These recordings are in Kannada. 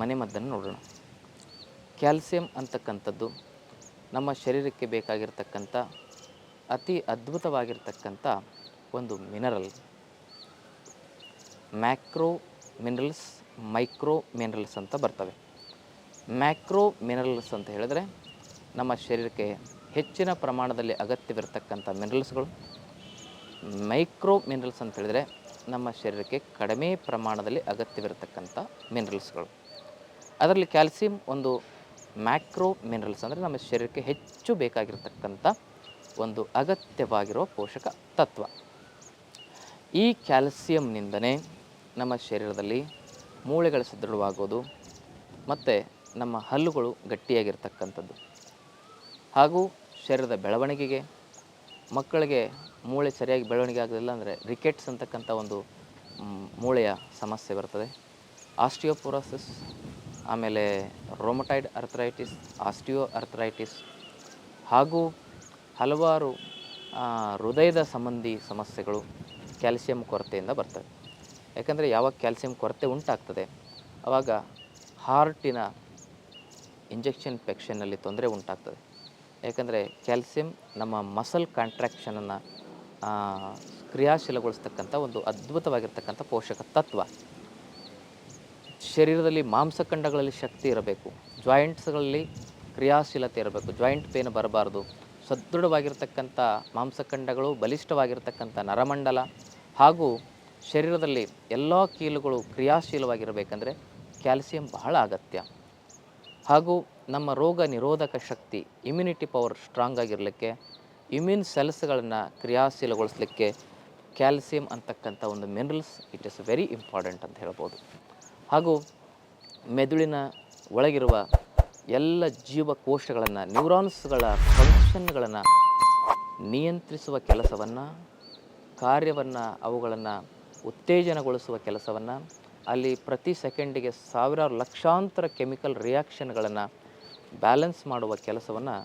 ಮನೆಮದ್ದನ್ನು ನೋಡೋಣ. ಕ್ಯಾಲ್ಸಿಯಂ ಅಂತಕ್ಕಂಥದ್ದು ನಮ್ಮ ಶರೀರಕ್ಕೆ ಬೇಕಾಗಿರ್ತಕ್ಕಂಥ ಅತಿ ಅದ್ಭುತವಾಗಿರ್ತಕ್ಕಂಥ ಒಂದು mineral. Macro minerals, micro minerals ಅಂತ ಬರ್ತವೆ. ಮ್ಯಾಕ್ರೋ ಮಿನರಲ್ಸ್ ಅಂತ ಹೇಳಿದ್ರೆ ನಮ್ಮ ಶರೀರಕ್ಕೆ ಹೆಚ್ಚಿನ ಪ್ರಮಾಣದಲ್ಲಿ ಅಗತ್ಯವಿರತಕ್ಕಂಥ ಮಿನರಲ್ಸ್ಗಳು. ಮೈಕ್ರೋ ಮಿನರಲ್ಸ್ ಅಂತ ಹೇಳಿದರೆ ನಮ್ಮ ಶರೀರಕ್ಕೆ ಕಡಿಮೆ ಪ್ರಮಾಣದಲ್ಲಿ ಅಗತ್ಯವಿರತಕ್ಕಂಥ ಮಿನರಲ್ಸ್ಗಳು. ಅದರಲ್ಲಿ ಕ್ಯಾಲ್ಸಿಯಂ ಒಂದು ಮ್ಯಾಕ್ರೋ ಮಿನರಲ್ಸ್ ಅಂದರೆ ನಮ್ಮ ಶರೀರಕ್ಕೆ ಹೆಚ್ಚು ಬೇಕಾಗಿರ್ತಕ್ಕಂಥ ಒಂದು ಅಗತ್ಯವಾಗಿರುವ ಪೋಷಕ ತತ್ವ. ಈ ಕ್ಯಾಲ್ಸಿಯಂನಿಂದನೇ ನಮ್ಮ ಶರೀರದಲ್ಲಿ ಮೂಳೆಗಳು ಸದೃಢವಾಗೋದು ಮತ್ತು ನಮ್ಮ ಹಲ್ಲುಗಳು ಗಟ್ಟಿಯಾಗಿರ್ತಕ್ಕಂಥದ್ದು. ಹಾಗೂ ಶರೀರದ ಬೆಳವಣಿಗೆಗೆ, ಮಕ್ಕಳಿಗೆ ಮೂಳೆ ಸರಿಯಾಗಿ ಬೆಳವಣಿಗೆ ಆಗೋದಿಲ್ಲ ಅಂದರೆ ರಿಕೆಟ್ಸ್ ಅಂತಕ್ಕಂಥ ಒಂದು ಮೂಳೆಯ ಸಮಸ್ಯೆ ಬರ್ತದೆ. ಆಸ್ಟಿಯೋಪೊರೋಸಿಸ್ ಆಮೇಲೆ ರೋಮಟೈಡ್ ಅರ್ಥರೈಟಿಸ್ ಆಸ್ಟಿಯೋ ಅರ್ಥರೈಟಿಸ್ ಹಾಗೂ ಹಲವಾರು ಹೃದಯದ ಸಂಬಂಧಿ ಸಮಸ್ಯೆಗಳು ಕ್ಯಾಲ್ಸಿಯಂ ಕೊರತೆಯಿಂದ ಬರ್ತವೆ. ಯಾಕಂದರೆ ಯಾವಾಗ ಕ್ಯಾಲ್ಸಿಯಂ ಕೊರತೆ ಉಂಟಾಗ್ತದೆ ಆವಾಗ ಹಾರ್ಟಿನ ಇಂಜೆಕ್ಷನ್ ಇನ್ಫೆಕ್ಷನ್ನಲ್ಲಿ ತೊಂದರೆ ಉಂಟಾಗ್ತದೆ. ಯಾಕಂದರೆ ಕ್ಯಾಲ್ಸಿಯಂ ನಮ್ಮ ಮಸಲ್ ಕಾಂಟ್ರಾಕ್ಷನನ್ನು ಕ್ರಿಯಾಶೀಲಗೊಳಿಸ್ತಕ್ಕಂಥ ಒಂದು ಅದ್ಭುತವಾಗಿರ್ತಕ್ಕಂಥ ಪೋಷಕ ತತ್ವ. ಶರೀರದಲ್ಲಿ ಮಾಂಸಖಂಡಗಳಲ್ಲಿ ಶಕ್ತಿ ಇರಬೇಕು. ಜಾಯಿಂಟ್ಸ್ಗಳಲ್ಲಿ ಕ್ರಿಯಾಶೀಲತೆ ಇರಬೇಕು. ಜಾಯಿಂಟ್ ಪೇನ್ ಬರಬಾರ್ದು. ಸದೃಢವಾಗಿರ್ತಕ್ಕಂಥ ಮಾಂಸಖಂಡಗಳು ಬಲಿಷ್ಠವಾಗಿರ್ತಕ್ಕಂಥ ನರಮಂಡಲ ಹಾಗೂ ಶರೀರದಲ್ಲಿ ಎಲ್ಲ ಕೀಲುಗಳು ಕ್ರಿಯಾಶೀಲವಾಗಿರಬೇಕಂದ್ರೆ ಕ್ಯಾಲ್ಸಿಯಂ ಬಹಳ ಅಗತ್ಯ. ಹಾಗೂ ನಮ್ಮ ರೋಗ ನಿರೋಧಕ ಶಕ್ತಿ ಇಮ್ಯುನಿಟಿ ಪವರ್ ಸ್ಟ್ರಾಂಗ್ ಆಗಿರಲಿಕ್ಕೆ ಇಮ್ಯೂನ್ ಸೆಲ್ಸ್ಗಳನ್ನು ಕ್ರಿಯಾಶೀಲಗೊಳಿಸಲಿಕ್ಕೆ ಕ್ಯಾಲ್ಸಿಯಂ ಅಂತಕ್ಕಂಥ ಒಂದು minerals it is very important ಅಂತ ಹೇಳ್ಬೋದು. ಹಾಗೂ ಮೆದುಳಿನ ಒಳಗಿರುವ ಎಲ್ಲ ಜೀವಕೋಶಗಳನ್ನು ನ್ಯೂರಾನ್ಸ್ಗಳ ಫಂಕ್ಷನ್ಗಳನ್ನು ನಿಯಂತ್ರಿಸುವ ಕೆಲಸವನ್ನು, ಕಾರ್ಯವನ್ನು, ಅವುಗಳನ್ನು ಉತ್ತೇಜನಗೊಳಿಸುವ ಕೆಲಸವನ್ನು, ಅಲ್ಲಿ ಪ್ರತಿ ಸೆಕೆಂಡಿಗೆ ಸಾವಿರಾರು ಲಕ್ಷಾಂತರ ಕೆಮಿಕಲ್ ರಿಯಾಕ್ಷನ್ಗಳನ್ನು ಬ್ಯಾಲೆನ್ಸ್ ಮಾಡುವ ಕೆಲಸವನ್ನು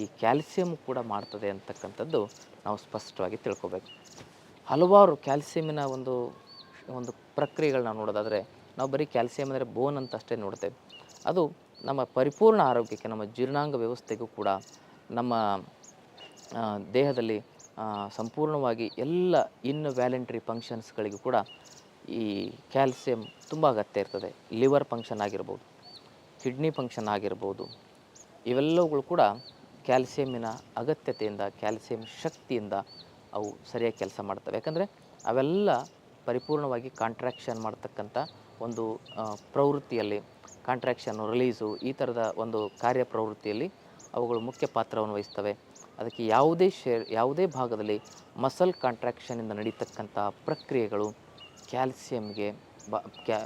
ಈ ಕ್ಯಾಲ್ಸಿಯಂ ಕೂಡ ಮಾಡ್ತದೆ ಅಂತಕ್ಕಂಥದ್ದು ನಾವು ಸ್ಪಷ್ಟವಾಗಿ ತಿಳ್ಕೊಬೇಕು. ಹಲವಾರು ಕ್ಯಾಲ್ಸಿಯಮಿನ ಒಂದು ಒಂದು ಪ್ರಕ್ರಿಯೆಗಳನ್ನ ನೋಡೋದಾದರೆ ನಾವು ಬರೀ ಕ್ಯಾಲ್ಸಿಯಂ ಅಂದರೆ ಬೋನ್ ಅಂತ ಅಷ್ಟೇ ನೋಡ್ತೇವೆ. ಅದು ನಮ್ಮ ಪರಿಪೂರ್ಣ ಆರೋಗ್ಯಕ್ಕೆ, ನಮ್ಮ ಜೀರ್ಣಾಂಗ ವ್ಯವಸ್ಥೆಗೂ ಕೂಡ ನಮ್ಮ ದೇಹದಲ್ಲಿ ಸಂಪೂರ್ಣವಾಗಿ ಎಲ್ಲ ಇನ್ ವ್ಯಾಲೆಂಟ್ರಿ ಫಂಕ್ಷನ್ಸ್ಗಳಿಗೂ ಕೂಡ ಈ ಕ್ಯಾಲ್ಸಿಯಂ ತುಂಬ ಅಗತ್ಯ ಇರ್ತದೆ. ಲಿವರ್ ಫಂಕ್ಷನ್ ಆಗಿರ್ಬೋದು, ಕಿಡ್ನಿ ಫಂಕ್ಷನ್ ಆಗಿರ್ಬೋದು, ಇವೆಲ್ಲವುಗಳು ಕೂಡ ಕ್ಯಾಲ್ಸಿಯಮಿನ ಅಗತ್ಯತೆಯಿಂದ, ಕ್ಯಾಲ್ಸಿಯಂ ಶಕ್ತಿಯಿಂದ ಅವು ಸರಿಯಾಗಿ ಕೆಲಸ ಮಾಡ್ತವೆ. ಯಾಕಂದರೆ ಅವೆಲ್ಲ ಪರಿಪೂರ್ಣವಾಗಿ ಕಾಂಟ್ರಾಕ್ಷನ್ ಮಾಡ್ತಕ್ಕಂಥ ಒಂದು ಪ್ರವೃತ್ತಿಯಲ್ಲಿ ಕಾಂಟ್ರಾಕ್ಷನ್ನು ರಿಲೀಸು ಈ ಥರದ ಒಂದು ಕಾರ್ಯ ಪ್ರವೃತ್ತಿಯಲ್ಲಿ ಅವುಗಳು ಮುಖ್ಯ ಪಾತ್ರವನ್ನು ವಹಿಸ್ತವೆ. ಅದಕ್ಕೆ ಯಾವುದೇ ಶೇ, ಯಾವುದೇ ಭಾಗದಲ್ಲಿ ಮಸಲ್ ಕಾಂಟ್ರಾಕ್ಷನಿಂದ ನಡೀತಕ್ಕಂಥ ಪ್ರಕ್ರಿಯೆಗಳು ಕ್ಯಾಲ್ಸಿಯಂಗೆ ಬ, ಕ್ಯಾ,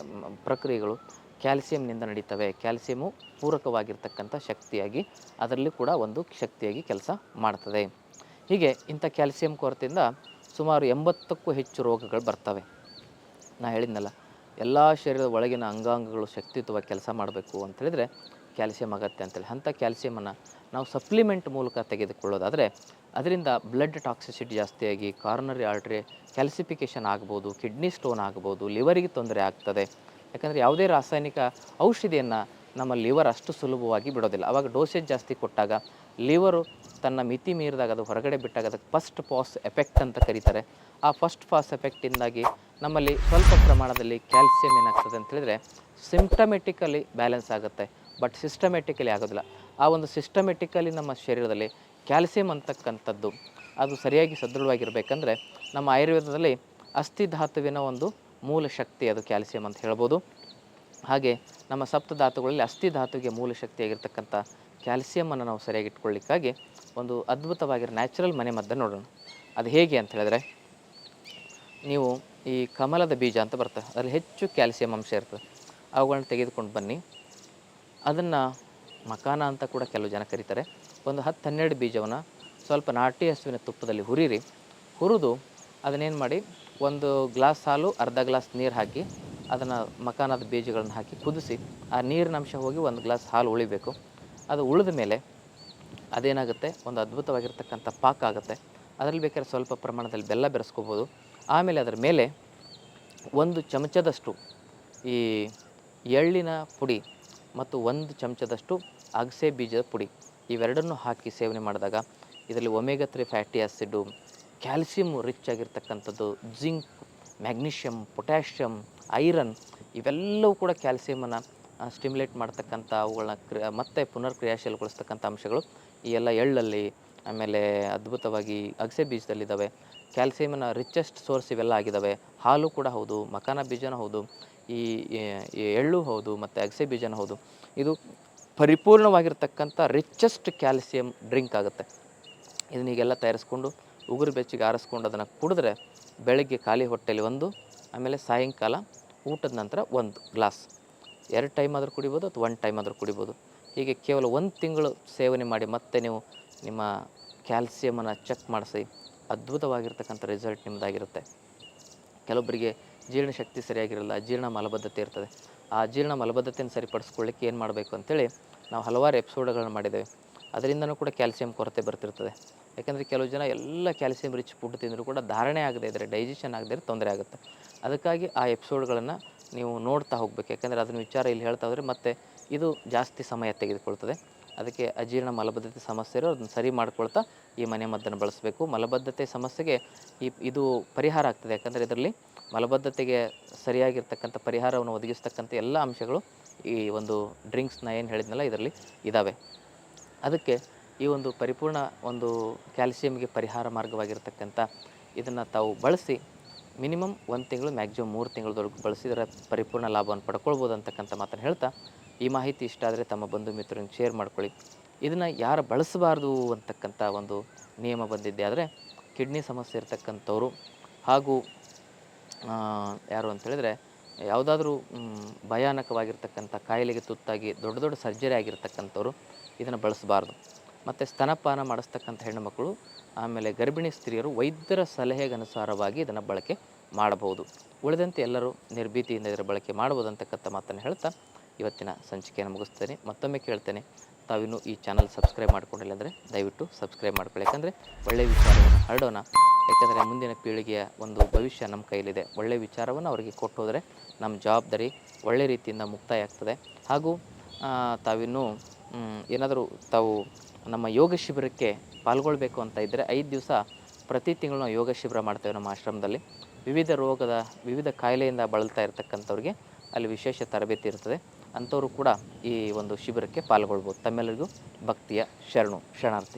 ಪ್ರಕ್ರಿಯೆಗಳು ಕ್ಯಾಲ್ಸಿಯಂನಿಂದ ನಡೀತವೆ. ಕ್ಯಾಲ್ಸಿಯಮು ಪೂರಕವಾಗಿರ್ತಕ್ಕಂಥ ಶಕ್ತಿಯಾಗಿ, ಅದರಲ್ಲಿ ಕೂಡ ಒಂದು ಶಕ್ತಿಯಾಗಿ ಕೆಲಸ ಮಾಡ್ತದೆ. ಹೀಗೆ ಇಂಥ ಕ್ಯಾಲ್ಸಿಯಂ ಕೊರತೆಯಿಂದ ಸುಮಾರು ಎಂಬತ್ತಕ್ಕೂ ಹೆಚ್ಚು ರೋಗಗಳು ಬರ್ತವೆ. ನಾ ಹೇಳಿದ್ನಲ್ಲ. ಎಲ್ಲ ಶರೀರದ ಒಳಗಿನ ಅಂಗಾಂಗಗಳು ಶಕ್ತಿಯುತವಾಗಿ ಕೆಲಸ ಮಾಡಬೇಕು ಅಂತ ಹೇಳಿದರೆ ಕ್ಯಾಲ್ಸಿಯಂ ಅಗತ್ಯ ಅಂತೇಳಿ ಅಂಥ ಕ್ಯಾಲ್ಸಿಯಮನ್ನು ನಾವು ಸಪ್ಲಿಮೆಂಟ್ ಮೂಲಕ ತೆಗೆದುಕೊಳ್ಳೋದಾದರೆ ಅದರಿಂದ ಬ್ಲಡ್ ಟಾಕ್ಸಿಸಿಟಿ ಜಾಸ್ತಿಯಾಗಿ ಕಾರ್ನರಿ ಆರ್ಟ್ರಿ ಕ್ಯಾಲ್ಸಿಫಿಕೇಷನ್ ಆಗ್ಬೋದು ಕಿಡ್ನಿ ಸ್ಟೋನ್ ಆಗ್ಬೋದು ಲಿವರಿಗೆ ತೊಂದರೆ ಆಗ್ತದೆ. ಯಾಕಂದರೆ ಯಾವುದೇ ರಾಸಾಯನಿಕ ಔಷಧಿಯನ್ನು ನಮ್ಮ ಲಿವರ್ ಅಷ್ಟು ಸುಲಭವಾಗಿ ಬಿಡೋದಿಲ್ಲ. ಅವಾಗ ಡೋಸೇಜ್ ಜಾಸ್ತಿ ಕೊಟ್ಟಾಗ ಲಿವರು ತನ್ನ ಮಿತಿ ಮೀರಿದಾಗ ಅದು ಹೊರಗಡೆ ಬಿಟ್ಟಾಗ ಅದಕ್ಕೆ ಫಸ್ಟ್ ಪಾಸ್ ಎಫೆಕ್ಟ್ ಅಂತ ಕರೀತಾರೆ. ಆ ಫಸ್ಟ್ ಪಾಸ್ ಎಫೆಕ್ಟಿಂದಾಗಿ ನಮ್ಮಲ್ಲಿ ಸ್ವಲ್ಪ ಪ್ರಮಾಣದಲ್ಲಿ ಕ್ಯಾಲ್ಸಿಯಂ ಏನಾಗ್ತದೆ ಅಂತ ಹೇಳಿದ್ರೆ ಸಿಂಪ್ಟಮೆಟಿಕಲಿ ಬ್ಯಾಲೆನ್ಸ್ ಆಗುತ್ತೆ. ಬಟ್ ಸಿಸ್ಟಮೆಟಿಕಲಿ ಆಗೋದಿಲ್ಲ. ಆ ಒಂದು ಸಿಸ್ಟಮೆಟಿಕಲಿ ನಮ್ಮ ಶರೀರದಲ್ಲಿ ಕ್ಯಾಲ್ಸಿಯಂ ಅಂತಕ್ಕಂಥದ್ದು ಅದು ಸರಿಯಾಗಿ ಸದೃಢವಾಗಿರಬೇಕಂದ್ರೆ ನಮ್ಮ ಆಯುರ್ವೇದದಲ್ಲಿ ಅಸ್ಥಿಧಾತುವಿನ ಒಂದು ಮೂಲ ಶಕ್ತಿ ಅದು ಕ್ಯಾಲ್ಸಿಯಂ ಅಂತ ಹೇಳ್ಬೋದು. ಹಾಗೆ ನಮ್ಮ ಸಪ್ತಧಾತುಗಳಲ್ಲಿ ಅಸ್ಥಿಧಾತುವಿಗೆ ಮೂಲ ಶಕ್ತಿಯಾಗಿರ್ತಕ್ಕಂಥ ಕ್ಯಾಲ್ಸಿಯಮನ್ನು ನಾವು ಸರಿಯಾಗಿ ಇಟ್ಕೊಳ್ಳಿಕ್ಕಾಗಿ ಒಂದು ಅದ್ಭುತವಾಗಿರೋ ನ್ಯಾಚುರಲ್ ಮನೆ ಮದ್ದನ್ನು ನೋಡೋಣ. ಅದು ಹೇಗೆ ಅಂತ ಹೇಳಿದ್ರೆ, ನೀವು ಈ ಕಮಲದ ಬೀಜ ಅಂತ ಬರ್ತವೆ ಅದರಲ್ಲಿ ಹೆಚ್ಚು ಕ್ಯಾಲ್ಸಿಯಂ ಅಂಶ ಇರ್ತದೆ. ಅವುಗಳನ್ನ ತೆಗೆದುಕೊಂಡು ಬನ್ನಿ. ಅದನ್ನು ಮಕಾನ ಅಂತ ಕೂಡ ಕೆಲವು ಜನ ಕರೀತಾರೆ. ಒಂದು ಹತ್ತು ಹನ್ನೆರಡು ಬೀಜವನ್ನು ಸ್ವಲ್ಪ ನಾಟಿ ಹಸುವಿನ ತುಪ್ಪದಲ್ಲಿ ಹುರಿರಿ. ಹುರಿದು ಅದನ್ನೇನು ಮಾಡಿ, ಒಂದು ಗ್ಲಾಸ್ ಹಾಲು, ಅರ್ಧ ಗ್ಲಾಸ್ ನೀರು ಹಾಕಿ, ಅದನ್ನು ಮಕಾನದ ಬೀಜಗಳನ್ನು ಹಾಕಿ ಕುದಿಸಿ, ಆ ನೀರಿನ ಅಂಶ ಹೋಗಿ ಒಂದು ಗ್ಲಾಸ್ ಹಾಲು ಉಳಿಬೇಕು. ಅದು ಉಳಿದ ಮೇಲೆ ಅದೇನಾಗುತ್ತೆ? ಒಂದು ಅದ್ಭುತವಾಗಿರ್ತಕ್ಕಂಥ ಪಾಕ ಆಗುತ್ತೆ. ಅದರಲ್ಲಿ ಬೇಕಾದ್ರೆ ಸ್ವಲ್ಪ ಪ್ರಮಾಣದಲ್ಲಿ ಬೆಲ್ಲ ಬೆರೆಸ್ಕೋಬೋದು. ಆಮೇಲೆ ಅದರ ಮೇಲೆ ಒಂದು ಚಮಚದಷ್ಟು ಈ ಎಳ್ಳಿನ ಪುಡಿ ಮತ್ತು ಒಂದು ಚಮಚದಷ್ಟು ಅಗಸೆ ಬೀಜದ ಪುಡಿ ಇವೆರಡನ್ನು ಹಾಕಿ ಸೇವನೆ ಮಾಡಿದಾಗ ಇದರಲ್ಲಿ omega three fatty acid calcium rich ಆಗಿರ್ತಕ್ಕಂಥದ್ದು, ಜಿಂಕ್ ಮ್ಯಾಗ್ನೀಷಿಯಮ್ ಪೊಟ್ಯಾಷಿಯಮ್ ಐರನ್ ಇವೆಲ್ಲವೂ ಕೂಡ ಕ್ಯಾಲ್ಸಿಯಮನ್ನು ಸ್ಟಿಮ್ಯುಲೇಟ್ ಮಾಡ್ತಕ್ಕಂಥ ಅವುಗಳನ್ನ ಕ್ರಿಯ ಮತ್ತೆ ಪುನರ್ ಕ್ರಿಯಾಶೀಲಗೊಳಿಸ್ತಕ್ಕಂಥ ಅಂಶಗಳು. ಈ ಎಲ್ಲ ಎಳ್ಳಲ್ಲಿ, ಆಮೇಲೆ ಅದ್ಭುತವಾಗಿ ಅಗಸೆ ಬೀಜದಲ್ಲಿದ್ದಾವೆ. ಕ್ಯಾಲ್ಸಿಯಮ್ನ ರಿಚೆಸ್ಟ್ ಸೋರ್ಸ್ ಇವೆಲ್ಲ ಆಗಿದ್ದಾವೆ. ಹಾಲು ಕೂಡ ಹೌದು, ಮಕಾನ ಬೀಜನೂ ಹೌದು, ಈ ಎಳ್ಳು ಹೌದು, ಮತ್ತು ಅಗಸೆ ಬೀಜನೂ ಹೌದು. ಇದು ಪರಿಪೂರ್ಣವಾಗಿರ್ತಕ್ಕಂಥ ರಿಚೆಸ್ಟ್ ಕ್ಯಾಲ್ಸಿಯಂ ಡ್ರಿಂಕ್ ಆಗುತ್ತೆ. ಇದನ್ನ ಈಗೆಲ್ಲ ತಯಾರಿಸ್ಕೊಂಡು, ಉಗುರು ಬೆಚ್ಚಿಗೆ ಆರಿಸ್ಕೊಂಡು ಅದನ್ನು ಕುಡಿದ್ರೆ ಬೆಳಗ್ಗೆ ಖಾಲಿ ಹೊಟ್ಟೆಲಿ ಒಂದು, ಆಮೇಲೆ ಸಾಯಂಕಾಲ ಊಟದ ನಂತರ ಒಂದು ಗ್ಲಾಸ್. ಎರಡು ಟೈಮ್ ಆದರೂ ಕುಡಿಬೋದು ಅಥವಾ ಒನ್ ಟೈಮ್ ಆದರೂ ಕುಡಿಬೋದು. ಹೀಗೆ ಕೇವಲ ಒಂದು ತಿಂಗಳು ಸೇವನೆ ಮಾಡಿ ಮತ್ತೆ ನೀವು ನಿಮ್ಮ ಕ್ಯಾಲ್ಸಿಯಮನ್ನು ಚೆಕ್ ಮಾಡಿಸಿ ಅದ್ಭುತವಾಗಿರ್ತಕ್ಕಂಥ ರಿಸಲ್ಟ್ ನಿಮ್ಮದಾಗಿರುತ್ತೆ ಕೆಲವೊಬ್ಬರಿಗೆ ಜೀರ್ಣಶಕ್ತಿ ಸರಿಯಾಗಿರಲ್ಲ, ಜೀರ್ಣ ಮಲಬದ್ಧತೆ ಇರ್ತದೆ. ಆ ಜೀರ್ಣ ಮಲಬದ್ಧತೆಯನ್ನು ಸರಿಪಡಿಸ್ಕೊಳ್ಳಿಕ್ಕೆ ಏನು ಮಾಡಬೇಕು ಅಂತೇಳಿ ನಾವು ಹಲವಾರು ಎಪಿಸೋಡ್ಗಳನ್ನ ಮಾಡಿದ್ದೇವೆ. ಅದರಿಂದನೂ ಕೂಡ ಕ್ಯಾಲ್ಸಿಯಂ ಕೊರತೆ ಬರ್ತಿರ್ತದೆ. ಯಾಕಂದರೆ ಕೆಲವು ಜನ ಎಲ್ಲ ಕ್ಯಾಲ್ಸಿಯಂ ರಿಚ್ ಫುಡ್ ತಿಂದರೂ ಕೂಡ ಧಾರಣೆ ಆಗದೇ ಇದ್ದರೆ ಡೈಜೆಷನ್ ಆಗದೇ ತೊಂದರೆ ಆಗುತ್ತೆ. ಅದಕ್ಕಾಗಿ ಆ ಎಪಿಸೋಡ್ಗಳನ್ನು ನೀವು ನೋಡ್ತಾ ಹೋಗ್ಬೇಕು. ಯಾಕಂದರೆ ಅದನ್ನು ವಿಚಾರ ಇಲ್ಲಿ ಹೇಳ್ತಾ ಹೋದರೆ ಮತ್ತೆ ಇದು ಜಾಸ್ತಿ ಸಮಯ ತೆಗೆದುಕೊಳ್ತದೆ. ಅದಕ್ಕೆ ಅಜೀರ್ಣ ಮಲಬದ್ಧತೆ ಸಮಸ್ಯೆ ಇರೋ ಅದನ್ನು ಸರಿ ಮಾಡ್ಕೊಳ್ತಾ ಈ ಮನೆ ಮದ್ದನ್ನು ಬಳಸಬೇಕು. ಮಲಬದ್ಧತೆ ಸಮಸ್ಯೆಗೆ ಈ ಇದು ಪರಿಹಾರ ಆಗ್ತದೆ. ಯಾಕಂದರೆ ಇದರಲ್ಲಿ ಮಲಬದ್ಧತೆಗೆ ಸರಿಯಾಗಿರ್ತಕ್ಕಂಥ ಪರಿಹಾರವನ್ನು ಒದಗಿಸ್ತಕ್ಕಂಥ ಎಲ್ಲ ಅಂಶಗಳು ಈ ಒಂದು ಡ್ರಿಂಕ್ಸ್ನ ಏನು ಹೇಳಿದ್ನಲ್ಲ ಇದರಲ್ಲಿ ಇದ್ದಾವೆ ಅದಕ್ಕೆ ಈ ಒಂದು ಪರಿಪೂರ್ಣ ಒಂದು ಕ್ಯಾಲ್ಸಿಯಂಗೆ ಪರಿಹಾರ ಮಾರ್ಗವಾಗಿರ್ತಕ್ಕಂಥ ಇದನ್ನು ತಾವು ಬಳಸಿ ಮಿನಿಮಮ್ ಒಂದು ತಿಂಗಳು, ಮ್ಯಾಕ್ಸಿಮಮ್ ಮೂರು ತಿಂಗಳದವರೆಗೂ ಬಳಸಿದರೆ ಪರಿಪೂರ್ಣ ಲಾಭವನ್ನು ಪಡ್ಕೊಳ್ಬೋದು ಅಂತಕ್ಕಂಥ ಮಾತನ್ನು ಹೇಳ್ತಾ ಈ ಮಾಹಿತಿ ಇಷ್ಟ ಆದರೆ ತಮ್ಮ ಬಂಧು ಮಿತ್ರರನ್ನು ಶೇರ್ ಮಾಡ್ಕೊಳ್ಳಿ. ಇದನ್ನು ಯಾರು ಬಳಸಬಾರ್ದು ಅಂತಕ್ಕಂಥ ಒಂದು ನಿಯಮ ಬಂದಿದ್ದೆ ಆದರೆ ಕಿಡ್ನಿ ಸಮಸ್ಯೆ ಇರತಕ್ಕಂಥವ್ರು ಹಾಗೂ ಯಾರು ಅಂತೇಳಿದರೆ ಯಾವುದಾದ್ರೂ ಭಯಾನಕವಾಗಿರ್ತಕ್ಕಂಥ ಕಾಯಿಲೆಗೆ ತುತ್ತಾಗಿ ದೊಡ್ಡ ದೊಡ್ಡ ಸರ್ಜರಿ ಆಗಿರ್ತಕ್ಕಂಥವ್ರು ಇದನ್ನು ಬಳಸಬಾರ್ದು. ಮತ್ತು ಸ್ತನಪಾನ ಮಾಡಿಸ್ತಕ್ಕಂಥ ಹೆಣ್ಣುಮಕ್ಕಳು, ಆಮೇಲೆ ಗರ್ಭಿಣಿ ಸ್ತ್ರೀಯರು ವೈದ್ಯರ ಸಲಹೆಗನುಸಾರವಾಗಿ ಇದನ್ನು ಬಳಕೆ ಮಾಡಬಹುದು. ಉಳಿದಂತೆ ಎಲ್ಲರೂ ನಿರ್ಭೀತಿಯಿಂದ ಇದರ ಬಳಕೆ ಮಾಡ್ಬೋದು ಅಂತಕ್ಕಂಥ ಮಾತನ್ನು ಹೇಳ್ತಾ ಇವತ್ತಿನ ಸಂಚಿಕೆಯನ್ನು ಮುಗಿಸ್ತೇನೆ. ಮತ್ತೊಮ್ಮೆ ಕೇಳ್ತೇನೆ. ತಾವಿನ್ನೂ ಈ ಚಾನಲ್ ಸಬ್ಸ್ಕ್ರೈಬ್ ಮಾಡ್ಕೊಂಡಿಲ್ಲ ಅಂದರೆ ದಯವಿಟ್ಟು ಸಬ್ಸ್ಕ್ರೈಬ್ ಮಾಡ್ಕೊಳ್ಳಿ. ಯಾಕಂದರೆ ಒಳ್ಳೆಯ ವಿಚಾರವನ್ನು ಹರಡೋಣ. ಯಾಕಂದರೆ ಮುಂದಿನ ಪೀಳಿಗೆಯ ಒಂದು ಭವಿಷ್ಯ ನಮ್ಮ ಕೈಲಿದೆ ಒಳ್ಳೆಯ ವಿಚಾರವನ್ನು ಅವರಿಗೆ ಕೊಟ್ಟು ಹೋದರೆ ನಮ್ಮ ಜವಾಬ್ದಾರಿ ಒಳ್ಳೆ ರೀತಿಯಿಂದ ಮುಕ್ತಾಯ ಆಗ್ತದೆ ಹಾಗೂ ತಾವಿನ್ನೂ ಏನಾದರೂ ತಾವು ನಮ್ಮ ಯೋಗ ಶಿಬಿರಕ್ಕೆ ಪಾಲ್ಗೊಳ್ಬೇಕು ಅಂತ ಇದ್ದರೆ ಐದು ದಿವಸ ಪ್ರತಿ ತಿಂಗಳು ನಾವು ಯೋಗ ಶಿಬಿರ ಮಾಡ್ತೇವೆ ನಮ್ಮ ಆಶ್ರಮದಲ್ಲಿ. ವಿವಿಧ ರೋಗದ, ವಿವಿಧ ಕಾಯಿಲೆಯಿಂದ ಬಳಲ್ತಾ ಇರತಕ್ಕಂಥವ್ರಿಗೆ ಅಲ್ಲಿ ವಿಶೇಷ ತರಬೇತಿ ಇರ್ತದೆ. ಅಂಥವರು ಕೂಡ ಈ ಒಂದು ಶಿಬಿರಕ್ಕೆ ಪಾಲ್ಗೊಳ್ಬೋದು. ತಮ್ಮೆಲ್ಲರಿಗೂ ಭಕ್ತಿಯ ಶರಣು ಶರಣಾರ್ಥಿ.